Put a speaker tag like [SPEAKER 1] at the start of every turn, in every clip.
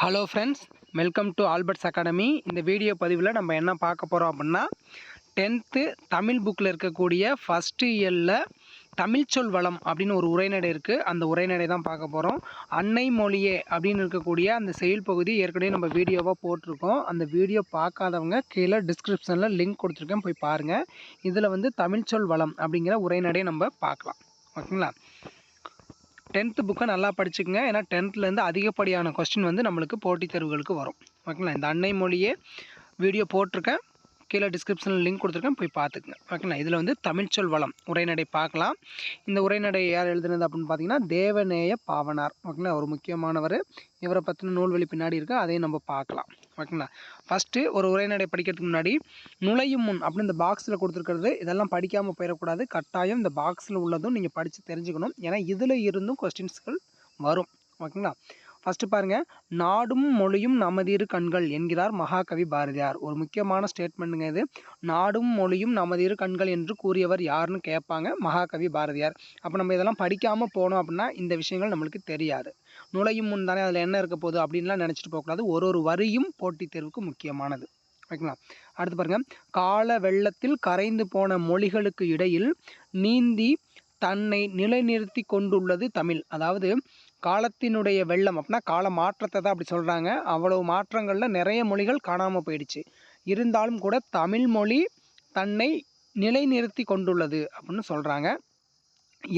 [SPEAKER 1] Hello friends welcome to Albert's academy இந்த video பதிவில் நம்ம என்ன பார்க்க போகிறோம் அப்படின்னா டென்த்து தமிழ் புக்கில் இருக்கக்கூடிய ஃபஸ்ட்டு இயரில் தமிழ்ச்சொல் வளம் அப்படின்னு ஒரு உரைநடை இருக்குது அந்த உரைநடை தான் பார்க்க போகிறோம் அன்னை மொழியே அப்படின்னு இருக்கக்கூடிய அந்த செயல் பகுதி ஏற்கனவே நம்ம வீடியோவாக போட்டிருக்கோம். அந்த வீடியோ பார்க்காதவங்க கீழே டிஸ்கிரிப்ஷனில் லிங்க் கொடுத்துருக்கேன். போய் பாருங்கள் இதில் வந்து தமிழ்ச்சொல் வளம் அப்படிங்கிற உரைநடையை நம்ம பார்க்கலாம். ஓகேங்களா? டென்த்து புக்கை நல்லா படிச்சுக்கங்க. ஏன்னா டென்த்லேருந்து அதிகப்படியான கொஸ்டின் வந்து நம்மளுக்கு போட்டித் தேர்வுகளுக்கு வரும். ஓகேங்களா? இந்த அன்னை மொழியே வீடியோ போட்டிருக்கேன். கீழே டிஸ்கிரிப்ஷனில் லிங்க் கொடுத்துருக்கேன். போய் பார்த்துக்குங்க. ஓகேண்ணா இதில் வந்து தமிழ்ச்சொல் வளம் உரைநடை பார்க்கலாம். இந்த உரைநடை யார் எழுதுனது அப்படின்னு பார்த்தீங்கன்னா தேவநேய பாவனார். ஓகேங்களா? ஒரு முக்கியமானவர். இவரை பற்றின நூல்வழி பின்னாடி இருக்குது அதையும் நம்ம பார்க்கலாம். ஓகேங்களா? ஃபஸ்ட்டு ஒரு உரைநடை படிக்கிறதுக்கு முன்னாடி நுழையும் முன் அப்படின்னு இந்த பாக்ஸில் கொடுத்துருக்கிறது இதெல்லாம் படிக்காமல் போயிடக்கூடாது. கட்டாயம் இந்த பாக்ஸில் உள்ளதும் நீங்கள் படித்து தெரிஞ்சுக்கணும். ஏன்னா இதில் இருந்தும் கொஸ்டின்ஸ்கள் வரும். ஓகேங்களா? ஃபஸ்ட்டு பாருங்கள் நாடும் மொழியும் நமதிரு கண்கள் என்கிறார் மகாகவி பாரதியார். ஒரு முக்கியமான ஸ்டேட்மெண்ட்டுங்க இது. நாடும் மொழியும் நமதிரு கண்கள் என்று கூறியவர் யாருன்னு கேட்பாங்க மகாகவி பாரதியார். அப்போ நம்ம இதெல்லாம் படிக்காமல் போனோம் அப்படின்னா இந்த விஷயங்கள் நம்மளுக்கு தெரியாது. நுழையும் முன் தானே அதில் என்ன இருக்க போகுது அப்படின்லாம் நினச்சிட்டு போகக்கூடாது ஒரு ஒரு வரியும் போட்டித் தேர்வுக்கு முக்கியமானது. ஓகேங்களா? அடுத்து பாருங்கள் கால வெள்ளத்தில் கரைந்து போன மொழிகளுக்கு இடையில் நீந்தி தன்னை நிலைநிறுத்தி கொண்டுள்ளது தமிழ். அதாவது காலத்தினுடைய வெள்ளம் அப்படின்னா கால மாற்றத்தை தான் அப்படி சொல்கிறாங்க அவ்வளவு மாற்றங்களில் நிறைய மொழிகள் காணாமல் போயிடுச்சு. இருந்தாலும் கூட தமிழ் மொழி தன்னை நிலைநிறுத்தி கொண்டுள்ளது அப்படின்னு சொல்கிறாங்க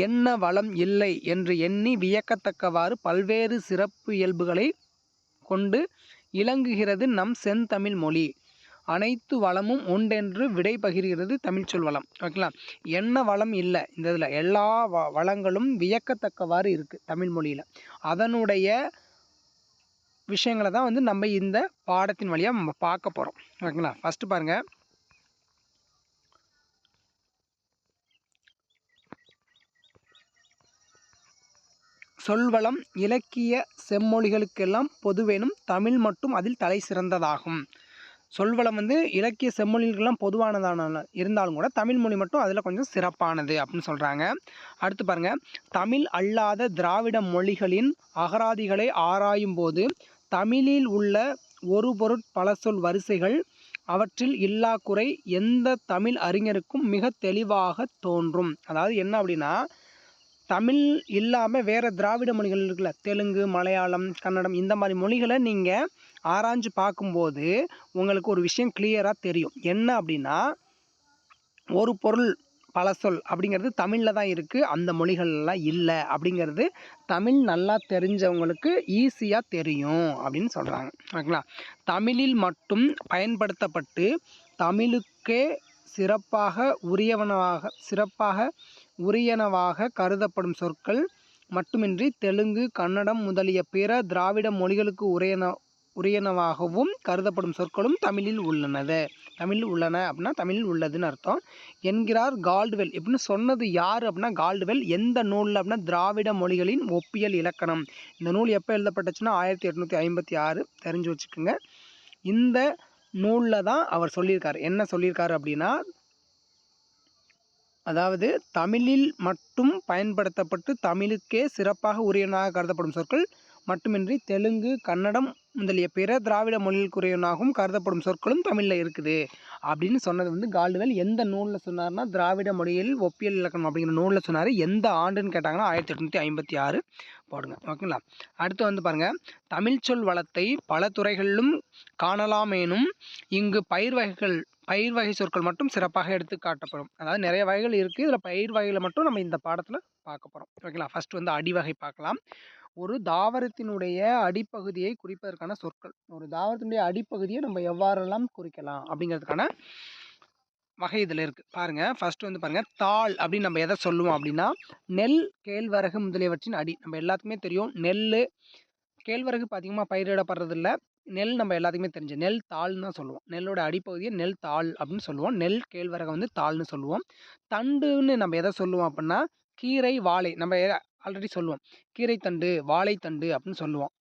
[SPEAKER 1] என்ன வளம் இல்லை என்று எண்ணி வியக்கத்தக்கவாறு பல்வேறு சிறப்பு இயல்புகளை கொண்டு இலங்குகிறது நம் செந்தமிழ் மொழி. அனைத்து வளமும் உண்டென்று விடை பகிர்கிறது தமிழ்ச்சொல் வளம். ஓகேங்களா? என்ன வளம் இல்லை இந்த இதில். எல்லா வ வளங்களும் வியக்கத்தக்கவாறு இருக்குது தமிழ் மொழியில். அதனுடைய விஷயங்களை தான் வந்து நம்ம இந்த பாடத்தின் வழியாக நம்ம பார்க்க போகிறோம் ஓகேங்களா? ஃபஸ்ட்டு பாருங்கள் சொல்வளம் இலக்கிய செம்மொழிகளுக்கெல்லாம் பொதுவேனும் தமிழ் மட்டும் அதில் தலை சிறந்ததாகும். சொல்வளம் வந்து இலக்கிய செம்மொழிகளுக்கெல்லாம் பொதுவானதான இருந்தாலும் கூட தமிழ் மொழி மட்டும் அதில் கொஞ்சம் சிறப்பானது அப்படின்னு சொல்கிறாங்க அடுத்து பாருங்கள் தமிழ் அல்லாத திராவிட மொழிகளின் அகராதிகளை ஆராயும் போது தமிழில் உள்ள ஒரு பொருட் பல சொல் வரிசைகள் அவற்றில் இல்லா குறை எந்த தமிழ் அறிஞருக்கும் மிக தெளிவாக தோன்றும். அதாவது என்ன அப்படின்னா தமிழ் இல்லாமல் வேறு திராவிட மொழிகள் இருக்குல்ல. தெலுங்கு மலையாளம் கன்னடம் இந்த மாதிரி மொழிகளை நீங்கள் ஆராய்ஞ்சு பார்க்கும்போது உங்களுக்கு ஒரு விஷயம் கிளியராக தெரியும். என்ன அப்படின்னா ஒரு பொருள் பல சொல் அப்படிங்கிறது தமிழில் தான் இருக்குது அந்த மொழிகள்லாம் இல்லை அப்படிங்கிறது தமிழ் நல்லா தெரிஞ்சவங்களுக்கு ஈஸியாக தெரியும் அப்படின்னு சொல்கிறாங்க ஓகேங்களா? தமிழில் மட்டும் பயன்படுத்தப்பட்டு தமிழுக்கே சிறப்பாக உரியவனவாக சிறப்பாக உரியனவாக கருதப்படும் சொற்கள் மட்டுமின்றி தெலுங்கு கன்னடம் முதலிய பிற திராவிட மொழிகளுக்கு உரியன உரியனவாகவும் கருதப்படும் சொற்களும் தமிழில் உள்ளனது தமிழில் உள்ளன அப்படின்னா தமிழில் உள்ளதுன்னு அர்த்தம். என்கிறார் கால்டுவெல். எப்படின்னு சொன்னது யார் அப்படின்னா கால்டுவெல். எந்த நூலில் அப்படின்னா திராவிட மொழிகளின் ஒப்பியல் இலக்கணம். இந்த நூல் எப்போ எழுதப்பட்டுச்சுன்னா ஆயிரத்தி எட்நூற்றி ஐம்பத்தி ஆறு. தெரிஞ்சு வச்சுக்கோங்க. இந்த நூலில் தான் அவர் சொல்லியிருக்கார். என்ன சொல்லியிருக்காரு அப்படின்னா அதாவது தமிழில் மட்டும் பயன்படுத்தப்பட்டு தமிழுக்கே சிறப்பாக உரியனாக கருதப்படும் சொற்கள் மட்டுமின்றி தெலுங்கு கன்னடம் முதலிய பிற திராவிட மொழிகளுக்குரியனாகவும் கருதப்படும் சொற்களும் தமிழில் இருக்குது. அப்படின்னு சொன்னது வந்து கால்டுவெல். எந்த நூலில் சொன்னார்னா திராவிட மொழியில் ஒப்பியல் இலக்கணம் அப்படிங்கிற நூலில் சொன்னார். எந்த ஆண்டுன்னு கேட்டாங்கன்னா ஆயிரத்தி எட்நூற்றி ஐம்பத்தி ஆறு. போடுங்க. ஓகேங்களா? அடுத்து வந்து பாருங்கள் தமிழ் சொல் வளத்தை பல துறைகளிலும் காணலாமேனும் இங்கு பயிர் வகைகள் பயிர் வகை சொற்கள் மட்டும் சிறப்பாக எடுத்து காட்டப்படும். அதாவது நிறைய வகைகள் இருக்குது இதில் பயிர் வகைகளை மட்டும் நம்ம இந்த பாடத்தில் பார்க்க போகிறோம் ஓகேங்களா? ஃபஸ்ட் வந்து அடிவகை பார்க்கலாம். ஒரு தாவரத்தினுடைய அடிப்பகுதியை குறிப்பதற்கான சொற்கள். ஒரு தாவரத்தினுடைய அடிப்பகுதியை நம்ம எவ்வாறெல்லாம் குறிக்கலாம் அப்படிங்கிறதுக்கான வகை இதில் இருக்குது பாருங்கள் ஃபஸ்ட்டு வந்து பாருங்கள் தாள் அப்படின்னு நம்ம எதை சொல்லுவோம் அப்படின்னா நெல் கேழ்வரகு முதலியவற்றின் அடி. நம்ம எல்லாத்துக்குமே தெரியும் நெல் கேழ்வரகு இப்போ அதிகமாக பயிரிடப்படுறதில்ல. நெல் நம்ம எல்லாத்துக்குமே தெரிஞ்ச நெல் தாள்னு தான் சொல்லுவோம். நெல்லோட அடிப்பகுதியை நெல் தாள் அப்படின்னு சொல்லுவோம். நெல் கேழ்வரகை வந்து தாள்னு சொல்லுவோம். தண்டுன்னு நம்ம எதை சொல்லுவோம் அப்படின்னா கீரை வாழை. நம்ம ஆல்ரெடி சொல்லுவோம். கீரைத்தண்டு வாழைத்தண்டு அப்படின்னு சொல்லுவோம்.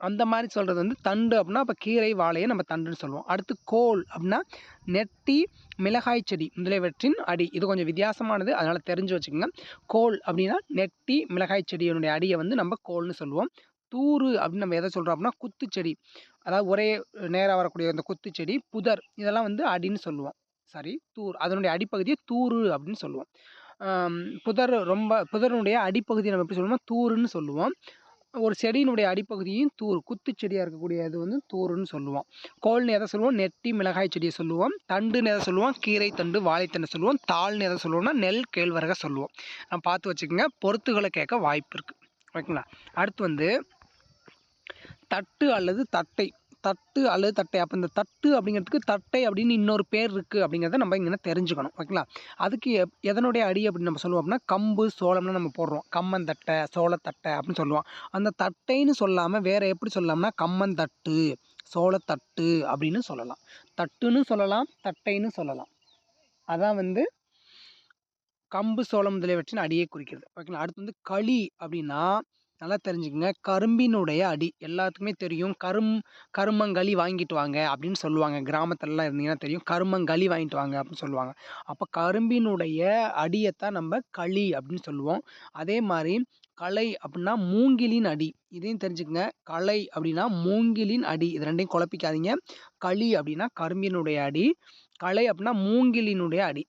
[SPEAKER 1] அந்த மாதிரி சொல்கிறது வந்து தண்டு அப்படின்னா அப்போ கீரை வாழையை நம்ம தண்டுன்னு சொல்லுவோம். அடுத்து கோல் அப்படின்னா நெட்டி மிளகாய் செடி முதலியவற்றின் அடி. இது கொஞ்சம் வித்தியாசமானது அதனால் தெரிஞ்சு வச்சுக்கோங்க. கோல் அப்படின்னா நெட்டி மிளகாய் செடியினுடைய அடியை வந்து நம்ம கோல்னு சொல்லுவோம். தூறு அப்படின்னு நம்ம எதை சொல்கிறோம் அப்படின்னா குத்துச்செடி அதாவது ஒரே நேராக வரக்கூடிய அந்த குத்துச்செடி புதர். இதெல்லாம் வந்து அடின்னு சொல்லுவோம். சாரி தூர். அதனுடைய அடிப்பகுதியை தூறு அப்படின்னு சொல்லுவோம். புதர் ரொம்ப புதருடைய அடிப்பகுதியை நம்ம எப்படி சொல்லுவோம்னா தூருன்னு சொல்லுவோம். ஒரு செடியினுடைய அடிப்பகுதியும் தூர் குத்துச்செடியாக இருக்கக்கூடிய இது வந்து தூருன்னு சொல்லுவோம். கோல்னு எதை சொல்லுவோம்? நெட்டி மிளகாய் செடியை சொல்லுவோம். தண்டுன்னு எதை சொல்லுவோம்? கீரை தண்டு வாழைத்தண்டு சொல்லுவோம். தாள்னு எதை சொல்லுவோம்னா நெல் கேழ்வரக சொல்லுவோம். நான் பார்த்து வச்சுக்கோங்க பொறுத்துகளை கேட்க வாய்ப்பு இருக்குது ஓகேங்களா? அடுத்து வந்து தட்டு அல்லது தட்டை தட்டு அல்லது தட்டை. அப்போ இந்த தட்டு அப்படிங்கிறதுக்கு தட்டை அப்படின்னு இன்னொரு பேர் இருக்குது அப்படிங்கிறத நம்ம இங்கே தெரிஞ்சுக்கணும். ஓகேங்களா அதுக்கு எப் எதனுடைய அடி அப்படின்னு நம்ம சொல்லுவோம் அப்படின்னா கம்பு சோளம்னு நம்ம போடுறோம். கம்மந்தட்டை சோளத்தட்டை அப்படின்னு சொல்லுவோம். அந்த தட்டைன்னு சொல்லாமல் வேறு எப்படி சொல்லலாம்னா கம்மந்தட்டு சோளத்தட்டு அப்படின்னு சொல்லலாம். தட்டுன்னு சொல்லலாம் தட்டைன்னு சொல்லலாம். அதான் வந்து கம்பு சோளம் முதலியவற்றின் அடியை குறிக்கிறது. ஓகேங்களா அடுத்து வந்து களி அப்படின்னா நல்லா தெரிஞ்சுக்கங்க. கரும்பினுடைய அடி. எல்லாத்துக்குமே தெரியும். கரும் கருமங்களி வாங்கிட்டு வாங்க அப்படின்னு சொல்லுவாங்க. கிராமத்துலலாம் இருந்தீங்கன்னா தெரியும். கருமங்களி வாங்கிட்டு வாங்க அப்படின்னு சொல்லுவாங்க. அப்போ கரும்பினுடைய அடியைத்தான் நம்ம களி அப்படின்னு சொல்லுவோம். அதே மாதிரி களை அப்படின்னா மூங்கிலின் அடி. இதையும் தெரிஞ்சுக்கங்க. களை அப்படின்னா மூங்கிலின் அடி. இது ரெண்டையும் குழப்பிக்காதீங்க. களி அப்படின்னா கரும்பினுடைய அடி. களை அப்படின்னா மூங்கிலினுடைய அடி.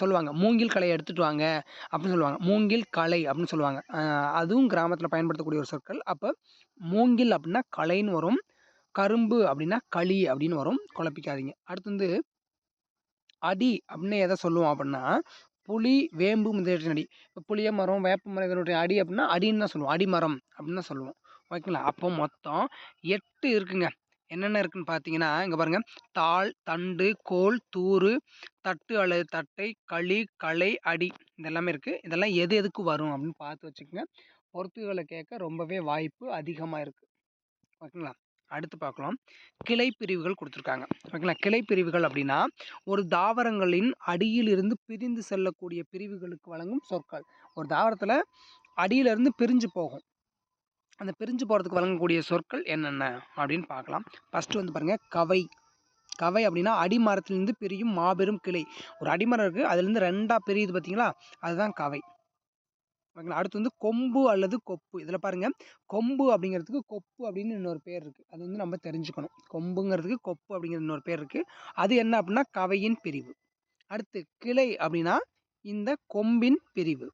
[SPEAKER 1] சொல்லுவாங்க. மூங்கில் களையை எடுத்துட்டு வாங்க அப்படின்னு சொல்லுவாங்க. மூங்கில் களை அப்படின்னு சொல்லுவாங்க. அதுவும் கிராமத்தில் பயன்படுத்தக்கூடிய ஒரு சொற்கள். அப்போ மூங்கில் அப்படின்னா களைன்னு வரும். கரும்பு அப்படின்னா களி அப்படின்னு வரும். குழப்பிக்காதீங்க. அடுத்து வந்து அடி அப்படின்னு எதை சொல்லுவோம் அப்படின்னா புளி வேம்பு முதலியவற்றின் அடி. இப்போ புளிய மரம் வேப்ப மரம் இதனுடைய அடி அப்படின்னா அடின்னு தான் சொல்லுவோம். அடிமரம் அப்படின்னு தான் சொல்லுவோம். ஓகேங்களா? அப்போ மொத்தம் எட்டு இருக்குங்க. என்னென்ன இருக்குன்னு பார்த்தீங்கன்னா இங்கே பாருங்க. தாள் தண்டு கோல் தூறு தட்டு அல்லது தட்டை களி களை அடி இதெல்லாமே இருக்குது இதெல்லாம் எது எதுக்கு வரும் அப்படின்னு பார்த்து வச்சுக்கோங்க. பொறுத்துகளை கேட்க ரொம்பவே வாய்ப்பு அதிகமாக இருக்குது ஓகேங்களா? அடுத்து பார்க்கலாம். கிளை பிரிவுகள் கொடுத்துருக்காங்க. ஓகேங்களா? கிளை பிரிவுகள் அப்படின்னா ஒரு தாவரங்களின் அடியிலிருந்து பிரிந்து செல்லக்கூடிய பிரிவுகளுக்கு வழங்கும் சொற்கள். ஒரு தாவரத்தில் அடியிலிருந்து பிரிஞ்சு போகும். அந்த பிரிஞ்சு போகிறதுக்கு வழங்கக்கூடிய சொற்கள் என்னென்ன அப்படின்னு பார்க்கலாம். ஃபஸ்ட்டு வந்து பாருங்கள் கவை. கவை அப்படின்னா அடிமரத்துலேருந்து பிரியும் மாபெரும் கிளை. ஒரு அடிமரம் இருக்குது அதுலேருந்து ரெண்டாக பிரியுது பார்த்தீங்களா அதுதான் கவை. ஓகேங்களா? அடுத்து வந்து கொம்பு அல்லது கொப்பு. இதில் பாருங்கள் கொம்பு அப்படிங்கிறதுக்கு கொப்பு அப்படின்னு இன்னொரு பேர் இருக்குது அது வந்து நம்ம தெரிஞ்சுக்கணும். கொம்புங்கிறதுக்கு கொப்பு அப்படிங்கிற இன்னொரு பேர் இருக்குது அது என்ன அப்படின்னா கவையின் பிரிவு. அடுத்து கிளை அப்படின்னா இந்த கொம்பின் பிரிவு.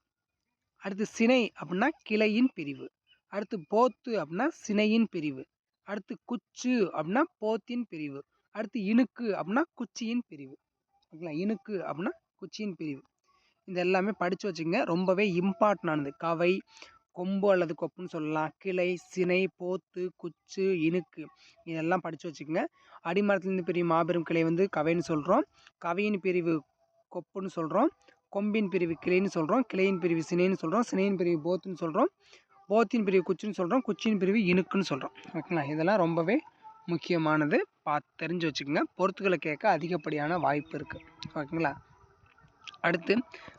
[SPEAKER 1] அடுத்து சினை அப்படின்னா கிளையின் பிரிவு. அடுத்து போத்து அப்படின்னா சினையின் பிரிவு. அடுத்து குச்சு அப்படின்னா போத்தின் பிரிவு. அடுத்து இணுக்கு அப்படின்னா குச்சியின் பிரிவு. ஓகேங்களா? இணுக்கு அப்படின்னா குச்சியின் பிரிவு. இது எல்லாமே படித்து வச்சுங்க ரொம்பவே இம்பார்ட்டன்டானது கவை கொம்பு அல்லது கொப்புன்னு சொல்லலாம். கிளை சினை போத்து குச்சு இணுக்கு. இதெல்லாம் படித்து வச்சுக்கோங்க. அடிமரத்துலேருந்து பெரிய மாபெரும் கிளை வந்து கவைன்னு சொல்கிறோம் கவையின் பிரிவு கொப்புன்னு சொல்கிறோம் கொம்பின் பிரிவு கிளைன்னு சொல்கிறோம் கிளையின் பிரிவு சினைன்னு சொல்கிறோம் சினையின் பிரிவு போத்துன்னு சொல்கிறோம் போத்தின் பிரிவு குச்சின்னு சொல்கிறோம் குச்சியின் பிரிவு இணுக்குன்னு சொல்கிறோம் ஓகேங்களா? இதெல்லாம் ரொம்பவே முக்கியமானது. பார்த்து தெரிஞ்சு வச்சுக்கோங்க. பொறுத்துக்களை கேட்க அதிகப்படியான வாய்ப்பு இருக்குது ஓகேங்களா? அடுத்து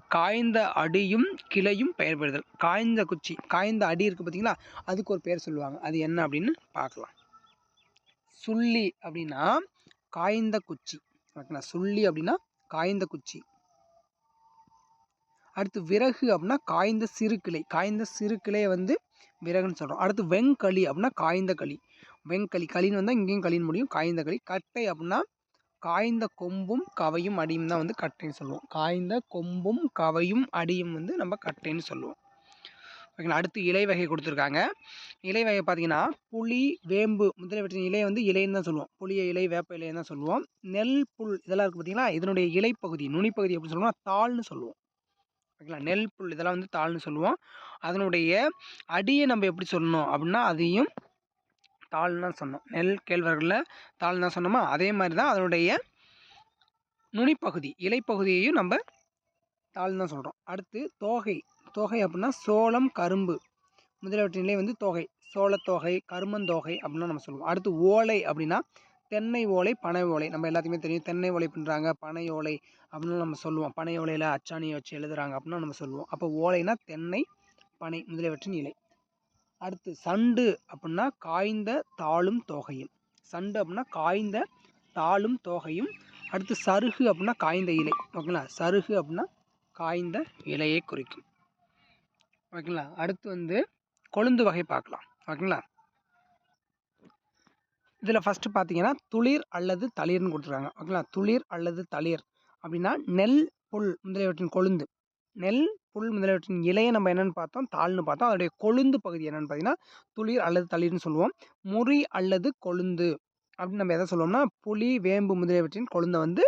[SPEAKER 1] காய்ந்த அடியும் கிளையும் பெயர் பெறுதல். காய்ந்த குச்சி காய்ந்த அடி இருக்குது பார்த்தீங்களா அதுக்கு ஒரு பேர் சொல்லுவாங்க. அது என்ன அப்படின்னு பார்க்கலாம். சுள்ளி அப்படின்னா காய்ந்த குச்சி. ஓகேங்களா? சுள்ளி அப்படின்னா காய்ந்த குச்சி. அடுத்து விறகு அப்படின்னா காய்ந்த சிறு கிளை. காய்ந்த சிறு கிளையை வந்து விறகுன்னு சொல்கிறோம் அடுத்து வெங்களி அப்படின்னா காய்ந்த களி. வெங்களி களின்னு வந்தால் இங்கேயும் களின்னு முடியும். காய்ந்த களி. கட்டை அப்படின்னா காய்ந்த கொம்பும் கவையும் அடியும் தான் வந்து கட்டைன்னு சொல்லுவோம். காய்ந்த கொம்பும் கவையும் அடியும் வந்து நம்ம கட்டைன்னு சொல்லுவோம். ஓகேங்களா? அடுத்து இலை வகை கொடுத்துருக்காங்க. இலை வகை பார்த்தீங்கன்னா புளி வேம்பு முதலியவற்றின் இலை வந்து இலைன்னு தான் சொல்லுவோம். புளிய இலை வேப்ப இலைன்னு தான் சொல்லுவோம். நெல் புல் இதெல்லாம் இருக்குது பார்த்தீங்கன்னா இதனுடைய இலைப்பகுதி நுனிப்பகுதி எப்படி சொல்லுவோம்னா தாள்னு சொல்லுவோம். ஓகேங்களா நெல் புல் இதெல்லாம் வந்து தாள்னு சொல்லுவோம். அதனுடைய அடியை நம்ம எப்படி சொல்லணும் அப்படின்னா அதையும் தாள்னு தான் சொன்னோம். நெல் கேழ்வரகில் தாள்னு தான் சொன்னோமா? அதே மாதிரி தான் அதனுடைய நுனிப்பகுதி இலைப்பகுதியையும் நம்ம தாள்னு தான் சொல்கிறோம் அடுத்து தோகை. தோகை அப்படின்னா சோளம் கரும்பு. முதலியவற்றின் நிலை வந்து தொகை. சோளத்தொகை கருமந்தோகை அப்படின்னா நம்ம சொல்லுவோம். அடுத்து ஓலை அப்படின்னா தென்னை ஓலை பனை ஓலை. நம்ம எல்லாத்துக்குமே தெரியும். தென்னை ஓலை பண்ணுறாங்க பனை ஓலை அப்படின்னு நம்ம சொல்லுவோம். பனை ஓலையில் அச்சாணியை வச்சு எழுதுறாங்க அப்படின்னு நம்ம சொல்லுவோம். அப்போ ஓலைனா தென்னை பனை முதலியவற்றின் இலை. அடுத்து சண்டு அப்படின்னா காய்ந்த தாளும் தோகையும். சண்டு அப்படின்னா காய்ந்த தாளும் தோகையும். அடுத்து சருகு அப்படின்னா காய்ந்த இலை. ஓகேங்களா? சருகு அப்படின்னா காய்ந்த இலையை குறிக்கும். ஓகேங்களா? அடுத்து வந்து கொழுந்து வகை பார்க்கலாம். ஓகேங்களா? இதில் ஃபஸ்ட்டு பார்த்தீங்கன்னா துளிர் அல்லது தளிர்னு கொடுத்துருக்காங்க. ஓகேங்களா துளிர் அல்லது தளிர் அப்படின்னா நெல் புல் முதலியவற்றின் கொழுந்து. நெல் புல் முதலியவற்றின் இலையை நம்ம என்னென்னு பார்த்தோம்? தாள்னு பார்த்தோம். அதோடைய கொழுந்து பகுதி என்னென்னு பார்த்தீங்கன்னா துளிர் அல்லது தளிர்னு சொல்லுவோம். முறி அல்லது கொழுந்து அப்படின்னு நம்ம எதை சொல்லுவோம்னா புளி வேம்பு முதலியவற்றின் கொழுந்தை வந்து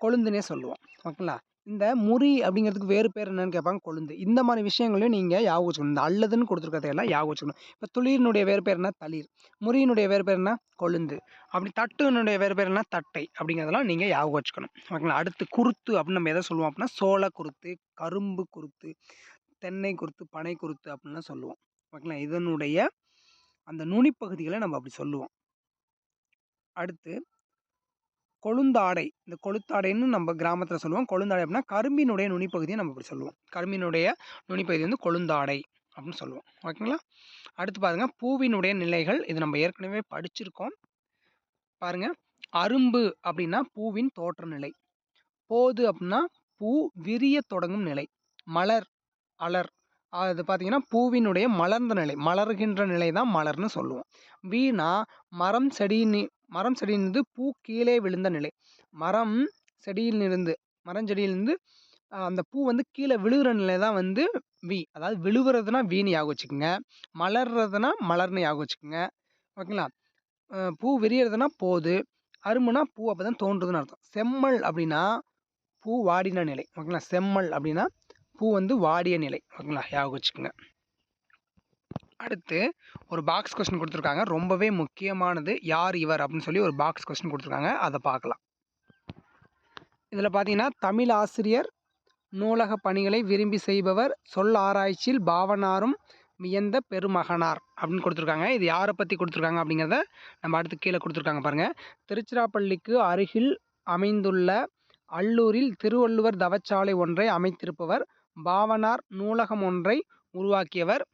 [SPEAKER 1] கொழுந்துனே சொல்லுவோம். ஓகேங்களா இந்த முறி அப்படிங்கிறதுக்கு வேறு பேர் என்னன்னு கேட்பாங்க கொழுந்து. இந்த மாதிரி விஷயங்களையும் நீங்கள் யாக வச்சுக்கணும். இந்த அல்லதுன்னு கொடுத்துருக்கதையெல்லாம் யாக வச்சுக்கணும். இப்போ துளிரினுடைய வேறு பேர் என்ன? தளிர். முறியினுடைய வேறு பேர் என்ன? கொழுந்து. அப்படி தட்டுனுடைய வேறு பேர் என்ன? தட்டை அப்படிங்கிறதெல்லாம் நீங்கள் யாக வச்சுக்கணும். ஓகேங்களா? அடுத்து குருத்து அப்படின்னு நம்ம எதை சொல்லுவோம் அப்படின்னா சோள குருத்து கரும்பு குருத்து தென்னை குருத்து பனை குருத்து அப்படின்லாம் சொல்லுவோம். ஓகேங்களா? இதனுடைய அந்த நுனிப்பகுதிகளை நம்ம அப்படி சொல்லுவோம். அடுத்து கொழுந்தாடை. இந்த கொளுத்தாடைன்னு நம்ம கிராமத்தில் சொல்லுவோம். கொழுந்தாடை அப்படின்னா கரும்பினுடைய நுனிப்பகுதியை நம்ம இப்படி சொல்லுவோம். கரும்பினுடைய நுனிப்பகுதி வந்து கொழுந்தாடை அப்படின்னு சொல்லுவோம். ஓகேங்களா? அடுத்து பாருங்கள் பூவினுடைய நிலைகள். இது நம்ம ஏற்கனவே படிச்சிருக்கோம். பாருங்கள் அரும்பு அப்படின்னா பூவின் தோற்ற நிலை போது அப்படின்னா பூ விரிய தொடங்கும் நிலை. மலர் அலர். அது பார்த்தீங்கன்னா பூவினுடைய மலர்ந்த நிலை. மலர்கின்ற நிலை தான் மலர்னு சொல்லுவோம். வீணா மரம் செடி மரம் செடியிலிருந்து பூ கீழே விழுந்த நிலை. மரம் செடியிலிருந்து மரஞ்செடியிலிருந்து அந்த பூ வந்து கீழே விழுகிற நிலை தான் வந்து வி. அதாவது விழுவுறதுனா வீணு யாக வச்சுக்கோங்க. மலர்றதுனா மலர்னு யாக வச்சுக்கோங்க. ஓகேங்களா? பூ விரியறதுனா போது அரும்புனா பூ அப்போ தான் தோன்றுதுன்னு அர்த்தம். செம்மல் அப்படின்னா பூ வாடின நிலை. ஓகேங்களா? செம்மல் அப்படின்னா பூ வந்து வாடிய நிலை. ஓகேங்களா? யாக வச்சுக்கோங்க. அடுத்து ஒரு பாக்ஸ் கொஸ்டின் கொடுத்துருக்காங்க. ரொம்பவே முக்கியமானது யார் இவர் அப்படின்னு சொல்லி ஒரு பாக்ஸ் கொஸ்டின் கொடுத்துருக்காங்க. அதை பார்க்கலாம். இதில் பார்த்தீங்கன்னா தமிழ் ஆசிரியர் நூலக பணிகளை விரும்பி செய்பவர் சொல் ஆராய்ச்சியில் பாவனாரும் வியந்த பெருமகனார் அப்படின்னு கொடுத்துருக்காங்க. இது யாரை பற்றி கொடுத்துருக்காங்க அப்படிங்கிறத நம்ம அடுத்து கீழே கொடுத்துருக்காங்க பாருங்கள் திருச்சிராப்பள்ளிக்கு அருகில் அமைந்துள்ள அல்லூரில் திருவள்ளுவர் தவச்சாலை ஒன்றை அமைத்திருப்பவர் பாவனார் நூலகம் ஒன்றை உருவாக்கியவர்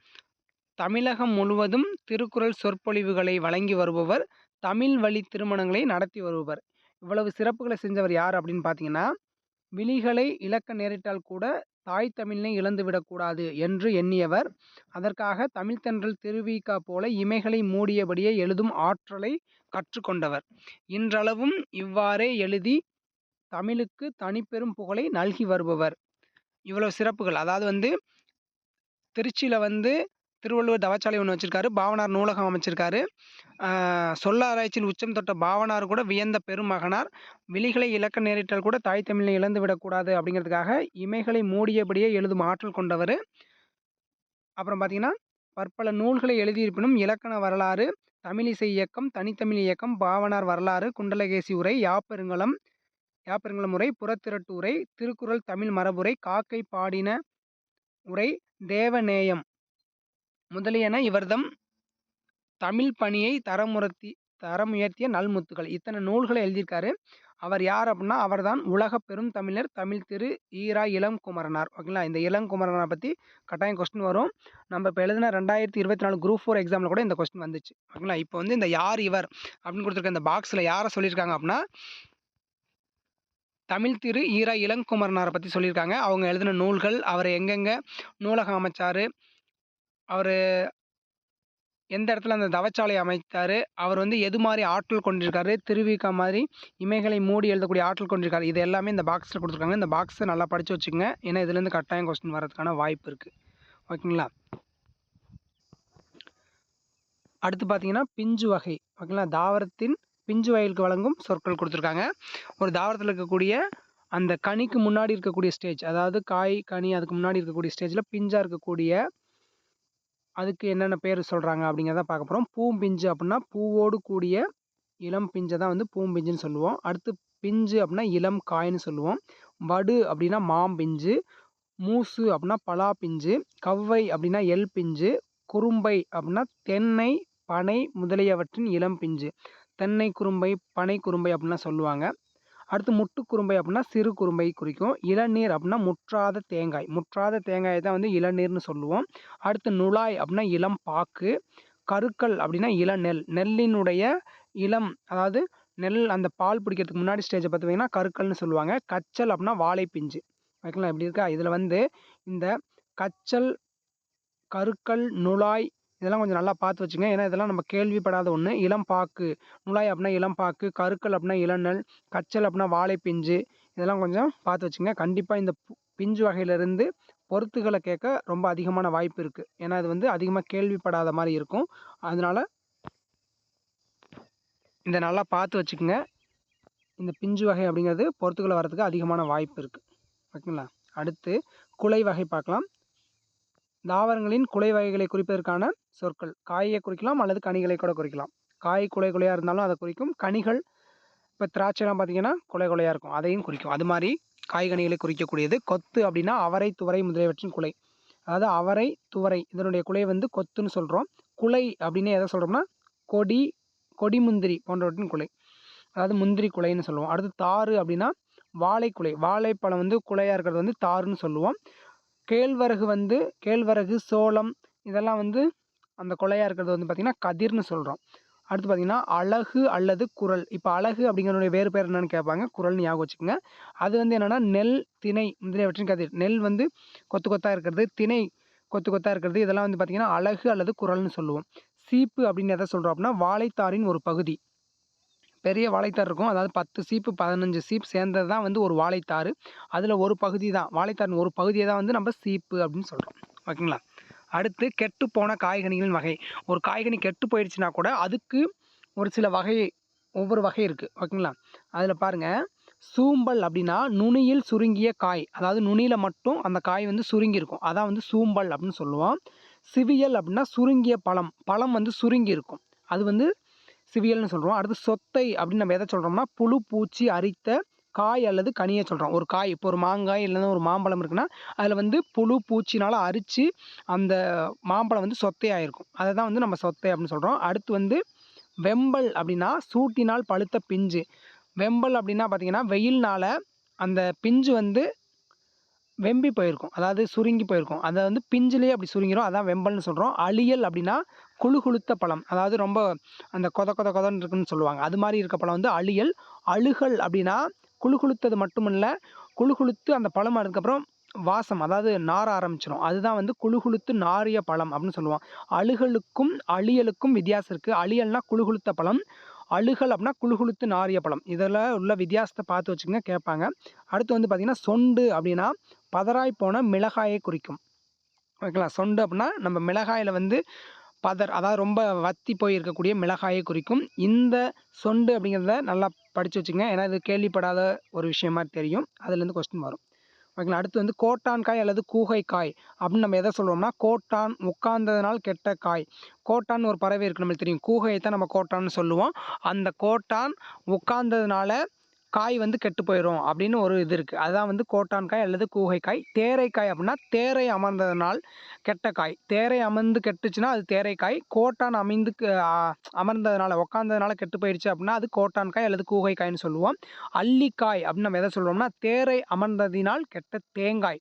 [SPEAKER 1] தமிழகம் முழுவதும் திருக்குறள் சொற்பொழிவுகளை வழங்கி வருபவர் தமிழ் வழி திருமணங்களை நடத்தி வருபவர். இவ்வளவு சிறப்புகளை செஞ்சவர் யார் அப்படின்னு பார்த்தீங்கன்னா விழிகளை இழக்க நேரிட்டால் கூட தாய் தமிழினை இழந்துவிடக்கூடாது என்று எண்ணியவர். அதற்காக தமிழ்த்தன்றல் திருவிக்கா போல இமைகளை மூடியபடியே எழுதும் ஆற்றலை கற்றுக்கொண்டவர். இன்றளவும் இவ்வாறே எழுதி தமிழுக்கு தனிப்பெரும் புகழை நல்கி வருபவர். இவ்வளவு சிறப்புகள். அதாவது வந்து திருச்சியில் வந்து திருவள்ளுவர் தவச்சாலை ஒன்று வச்சுருக்காரு. பாவனார் நூலகம் அமைச்சிருக்காரு. சொல்ல ஆராய்ச்சியில் உச்சம் தொட்ட பாவனார் கூட வியந்த பெருமகனார். விழிகளை இலக்க நேரிட்டால் கூட தாய் தமிழை இழந்து விடக்கூடாது அப்படிங்கிறதுக்காக இமைகளை மூடியபடியே எழுதும் ஆற்றல் கொண்டவர். அப்புறம் பார்த்தீங்கன்னா பற்பல நூல்களை எழுதியிருப்பினும் இலக்கண வரலாறு தமிழிசை இயக்கம் தனித்தமிழ் இயக்கம் பாவனார் வரலாறு குண்டலகேசி உரை யாப்பெருங்கலம் யாப்பெருங்கலம் உரை புறத்திரட்டு உரை திருக்குறள் தமிழ் மரபுரை காக்கை பாடின உரை தேவநேயம் முதலியன இவர்தம் தமிழ் பணியை தரமுறத்தி தரமுயர்த்திய நல்முத்துக்கள். இத்தனை நூல்களை எழுதியிருக்காரு. அவர் யார் அப்படின்னா அவர்தான் உலக பெரும் தமிழர் தமிழ் திரு ஈரா இளங்குமரனார். ஓகேங்களா? இந்த இளங்குமரனாரை பற்றி கட்டாயம் கொஸ்டின் வரும். நம்ம இப்போ எழுதின ரெண்டாயிரத்தி இருபத்தி நாலு குரூப் ஃபோர் எக்ஸாமில் கூட இந்த கொஸ்டின் வந்துச்சு. ஓகேங்களா? இப்போ வந்து இந்த யார் இவர் அப்படின்னு கொடுத்துருக்க இந்த பாக்ஸில் யாரை சொல்லியிருக்காங்க அப்படின்னா தமிழ் திரு ஈரா இளங்குமரனாரை பற்றி சொல்லியிருக்காங்க. அவங்க எழுதின நூல்கள் அவர் எங்கெங்கே நூலகம் அமைச்சார் அவர் எந்த இடத்துல அந்த தவச்சாலை அமைத்தார் அவர் வந்து எது மாதிரி ஆற்றல் கொண்டிருக்காரு திருவிக மாதிரி இமைகளை மூடி எழுதக்கூடிய ஆற்றல் கொண்டிருக்காரு. இது எல்லாமே இந்த பாக்ஸில் கொடுத்துருக்காங்க. இந்த பாக்ஸை நல்லா படித்து வச்சுக்கோங்க. ஏன்னா இதுலேருந்து கட்டாயம் கொஸ்டின் வரதுக்கான வாய்ப்பு இருக்குது ஓகேங்களா? அடுத்து பார்த்தீங்கன்னா பிஞ்சு வகை. ஓகேங்களா? தாவரத்தின் பிஞ்சு வயலுக்கு வழங்கும் சொற்கள் கொடுத்துருக்காங்க. ஒரு தாவரத்தில் இருக்கக்கூடிய அந்த கனிக்கு முன்னாடி இருக்கக்கூடிய ஸ்டேஜ் அதாவது காய் கனி அதுக்கு முன்னாடி இருக்கக்கூடிய ஸ்டேஜில் பிஞ்சாக இருக்கக்கூடிய அதுக்கு என்னென்ன பேர் சொல்கிறாங்க அப்படிங்கிறத பார்க்க போகிறோம் பூம்பிஞ்சு அப்படின்னா பூவோடு கூடிய இளம் பிஞ்சை தான் வந்து பூம்பிஞ்சுன்னு சொல்லுவோம். அடுத்து பிஞ்சு அப்படின்னா இளம் காய்ன்னு சொல்லுவோம். வடு அப்படின்னா மாம்பிஞ்சு மூசு அப்படின்னா பலா பிஞ்சு கவ்வை அப்படின்னா எல் பிஞ்சு குறும்பை அப்படின்னா தென்னை பனை முதலியவற்றின் இளம் பிஞ்சு. தென்னை குறும்பை பனை குறும்பை அப்படின்லாம் சொல்லுவாங்க. அடுத்து முட்டு குறும்பை அப்படின்னா சிறு குறும்பை குறிக்கும். இளநீர் அப்படின்னா முற்றாத தேங்காய். முற்றாத தேங்காயை தான் வந்து இளநீர்னு சொல்லுவோம். அடுத்து நுழாய் அப்படின்னா இளம் பாக்கு. கருக்கல் அப்படின்னா இளநெல். நெல்லினுடைய இளம் அதாவது நெல் அந்த பால் பிடிக்கிறதுக்கு முன்னாடி ஸ்டேஜை பார்த்தீங்கன்னா கருக்கல்னு சொல்லுவாங்க. கச்சல் அப்படின்னா வாழைப்பிஞ்சு. ஓகேங்களா இப்படி இருக்கா? இதில் வந்து இந்த கச்சல் கருக்கல் நுழாய் இதெல்லாம் கொஞ்சம் நல்லா பார்த்து வச்சுங்க. ஏன்னா இதெல்லாம் நம்ம கேள்விப்படாத ஒன்று இளம்பாக்கு நுழாய் அப்படின்னா இளம்பாக்கு கருக்கள் அப்படின்னா இளநல் கச்சல் அப்படின்னா வாழைப்பிஞ்சு இதெல்லாம் கொஞ்சம் பார்த்து வச்சுங்க. கண்டிப்பாக இந்த பு- பிஞ்சு வகையிலேருந்து பொருத்துகளை கேட்க ரொம்ப அதிகமான வாய்ப்பு இருக்குது ஏன்னா இது வந்து அதிகமாக கேள்விப்படாத மாதிரி இருக்கும். அதனால் இதை நல்லா பார்த்து வச்சுக்கோங்க. இந்த பிஞ்சு வகை அப்படிங்கிறது பொறுத்துக்களை வரதுக்கு அதிகமான வாய்ப்பு இருக்குது ஓகேங்களா? அடுத்து குலை வகை பார்க்கலாம். தாவரங்களின் குலை வகைகளை குறிப்பதற்கான சொற்கள். காயை குறிக்கலாம் அல்லது கனிகளை கூட குறிக்கலாம். காய் குலை குலையாக இருந்தாலும் அதை குறிக்கும். கனிகள் இப்போ திராட்சைலாம் பார்த்தீங்கன்னா குலை குலையாக இருக்கும். அதையும் குறிக்கும். அது மாதிரி காய்கனிகளை குறிக்கக்கூடியது கொத்து அப்படின்னா அவரை துவரை முதலியவற்றின் குலை. அதாவது அவரை துவரை இதனுடைய குலை வந்து கொத்துன்னு சொல்கிறோம் குலை அப்படின்னு எதை சொல்கிறோம்னா கொடி கொடி முந்திரி போன்றவற்றின் குலை. அதாவது முந்திரி குலைன்னு சொல்லுவோம். அடுத்து தாறு அப்படின்னா வாழைக்குலை. வாழைப்பழம் வந்து குலையாக இருக்கிறது வந்து தாருன்னு சொல்லுவோம். கேழ்வரகு வந்து கேழ்வரகு சோளம் இதெல்லாம் வந்து அந்த கொலையாக இருக்கிறது வந்து பார்த்திங்கன்னா கதிர்னு சொல்கிறோம் அடுத்து பார்த்திங்கன்னா அழகு அல்லது குரல். இப்போ அழகு அப்படிங்கிறனுடைய வேறு பேர் என்னென்னு கேட்பாங்க குரல்னு ஞாபகம் வச்சுக்கோங்க. அது வந்து என்னென்னா நெல் திணை முதலியவற்றின் கதிர். நெல் வந்து கொத்து கொத்தாக இருக்கிறது திணை கொத்து கொத்தாக இருக்கிறது. இதெல்லாம் வந்து பார்த்திங்கன்னா அழகு அல்லது குரல்னு சொல்லுவோம். சீப்பு அப்படின்னு எதை சொல்கிறோம் அப்படின்னா வாழைத்தாரின் ஒரு பகுதி. பெரிய வாழைத்தார் இருக்கும். அதாவது பத்து சீப்பு பதினஞ்சு சீப் சேர்ந்தது தான் வந்து ஒரு வாழைத்தார் அதில் ஒரு பகுதி தான். வாழைத்தாரின் ஒரு பகுதியை தான் வந்து நம்ம சீப்பு அப்படின்னு சொல்கிறோம் ஓகேங்களா? அடுத்து கெட்டு போன காய்கனிகளின் வகை. ஒரு காய்கனி கெட்டு போயிடுச்சுன்னா கூட அதுக்கு ஒரு சில வகை ஒவ்வொரு வகை இருக்குது ஓகேங்களா? அதில் பாருங்கள் சூம்பல் அப்படின்னா நுனியில் சுருங்கிய காய். அதாவது நுனியில் மட்டும் அந்த காய் வந்து சுருங்கியிருக்கும் அதான் வந்து சூம்பல் அப்படின்னு சொல்லுவோம். சிவியல் அப்படின்னா சுருங்கிய பழம். பழம் வந்து சுருங்கி இருக்கும். அது வந்து சிவியல்னு சொல்கிறோம் அடுத்து சொத்தை அப்படின்னு நம்ம எதை சொல்கிறோம்னா புழு பூச்சி அரித்த காய் அல்லது கனியை சொல்கிறோம் ஒரு காய் இப்போ ஒரு மாங்காய் இல்லைன்னா ஒரு மாம்பழம் இருக்குன்னா அதில் வந்து புழு பூச்சினால் அரித்து அந்த மாம்பழம் வந்து சொத்தையாயிருக்கும். அதை தான் வந்து நம்ம சொத்தை அப்படின்னு சொல்கிறோம் அடுத்து வந்து வெம்பல் அப்படின்னா சூட்டினால் பழுத்த பிஞ்சு. வெம்பல் அப்படின்னா பார்த்திங்கன்னா வெயில்னால அந்த பிஞ்சு வந்து வெம்பி போயிருக்கும். அதாவது சுருங்கி போயிருக்கும். அதை வந்து பிஞ்சிலே அப்படி சுருங்கிடும் அதான் வெம்பல்னு சொல்கிறோம் அழியல் அப்படின்னா குழு குளுத்த பழம். அதாவது ரொம்ப அந்த கொத கொத கொதன்னு இருக்குன்னு சொல்லுவாங்க. அது மாதிரி இருக்க பழம் வந்து அழியல் அழுகல் அப்படின்னா குழு குளுத்தது மட்டுமில்ல குழு குளுத்து அந்த பழம் அதுக்கப்புறம் வாசம் அதாவது நார ஆரம்பிச்சிடும் அதுதான் வந்து குழு குளுத்து நாரிய பழம் அப்படின்னு சொல்லுவோம் அழுகலுக்கும் அழியலுக்கும் வித்தியாசம் இருக்குது அழியல்னா குழுகுளுத்த பழம் அழுகல் அப்படின்னா குழு நாரிய பழம். இதில் உள்ள வித்தியாசத்தை பார்த்து வச்சுக்கோங்க கேட்பாங்க. அடுத்து வந்து பார்த்திங்கன்னா சொண்டு அப்படின்னா பதறாய் போன மிளகாயை குறிக்கும். ஓகேங்களா? சொண்டு அப்படின்னா நம்ம மிளகாயில் வந்து பதர் அதாவது ரொம்ப வத்தி போய் இருக்கக்கூடிய மிளகாயை குறிக்கும். இந்த சொண்டு அப்படிங்கிறத நல்லா படித்து வச்சுங்க ஏன்னா இது கேள்விப்படாத ஒரு விஷயமா தெரியும். அதுலேருந்து கொஸ்டின் வரும். ஓகேங்களா? அடுத்து வந்து கோட்டான் காய் அல்லது கூகை காய் அப்படின்னு நம்ம எதை சொல்லுவோம்னா கோட்டான் உட்கார்ந்ததுனால் கெட்ட காய். கோட்டான் ஒரு பறவை இருக்குது நம்மளுக்கு தெரியும். கூகையை தான் நம்ம கோட்டான்னு சொல்லுவோம். அந்த கோட்டான் உட்கார்ந்ததுனால காய் வந்து கெட்டு போயிடும் அப்படின்னு ஒரு இது இருக்குது அதுதான் வந்து கோட்டான் காய் அல்லது கூகை காய். தேரைக்காய் அப்படின்னா தேரை அமர்ந்ததனால் கெட்ட காய். தேரை அமர்ந்து கெட்டுச்சுன்னா அது தேரைக்காய் கோட்டான் அமைந்து அமர்ந்ததுனால உக்காந்ததுனால கெட்டு போயிடுச்சு அப்படின்னா அது கோட்டான் காய் அல்லது கூகை காய்னு சொல்லுவோம். அல்லிக்காய் அப்படின்னு நம்ம எதை சொல்லுவோம்னா தேரை அமர்ந்ததினால் கெட்ட தேங்காய்.